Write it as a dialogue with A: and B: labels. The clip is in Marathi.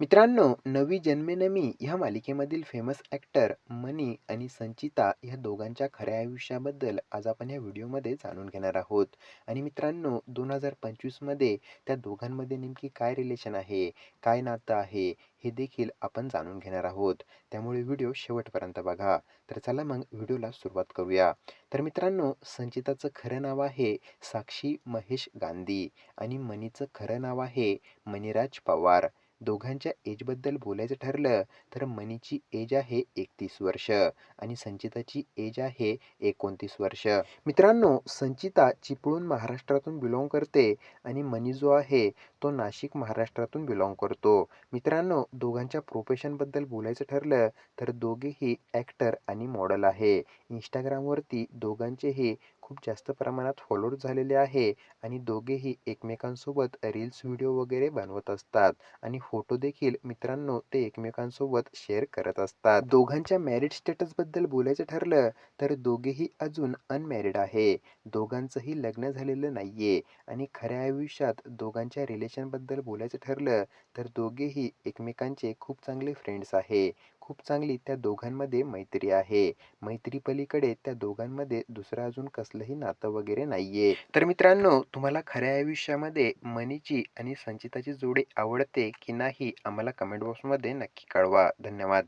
A: मित्रांनो नवी जन्मेनमी ह्या मालिकेमधील फेमस ॲक्टर मनी आणि संचिता ह्या दोघांच्या खऱ्या आयुष्याबद्दल आज आपण ह्या व्हिडिओमध्ये जाणून घेणार आहोत. आणि मित्रांनो दोन हजार पंचवीसमध्ये त्या दोघांमध्ये नेमकी काय रिलेशन आहे काय नातं आहे हे देखील आपण जाणून घेणार आहोत. त्यामुळे व्हिडिओ शेवटपर्यंत बघा. तर चला मग व्हिडिओला सुरुवात करूया. तर मित्रांनो संचिताचं खरं नाव आहे साक्षी महेश गांधी आणि मनीचं खरं नाव आहे मणिराज पवार. दोघांच्या एजबद्दल बोलायचं ठरलं तर मनीची एज आहे एकतीस वर्ष आणि संचिताची एज आहे एकोणतीस वर्ष. मित्रांनो संचिता चिपळूण महाराष्ट्रातून बिलॉंग करते आणि मनी जो आहे तो नाशिक महाराष्ट्रातून बिलॉंग करतो. मित्रांनो दोघांच्या प्रोफेशनबद्दल बोलायचं ठरलं तर दोघेही ॲक्टर आणि मॉडल आहे. इंस्टाग्रामवरती दोघांचेही खूप जास्त प्रमाणात फॉलोअर झालेले आहे आणि दोघेही एकमेकांसोबत रील्स व्हिडिओ वगैरे बनवत असतात. आणि फोटो देखील मित्रांनो ते एकमेकांसोबत शेअर करत असतात. दोघांच्या मॅरिड स्टेटसबद्दल बोलायचं ठरलं तर दोघेही अजून अनमॅरिड आहे. दोघांचंही लग्न झालेलं नाहीये. आणि खऱ्या आयुष्यात दोघांच्या रिलेशनबद्दल बोलायचं ठरलं तर दोघेही एकमेकांचे खूप चांगले फ्रेंड्स आहे. खूप चांगली त्या दोघांमध्ये मैत्री आहे. मैत्री पलीकडे त्या दोघांमध्ये दुसरं अजून कसलंही नातं वगैरे नाहीये. तर मित्रांनो तुम्हाला खऱ्या आयुष्यामध्ये मनीची आणि संचिताची जोडी आवडते की नाही आम्हाला कमेंट बॉक्समध्ये नक्की कळवा. धन्यवाद.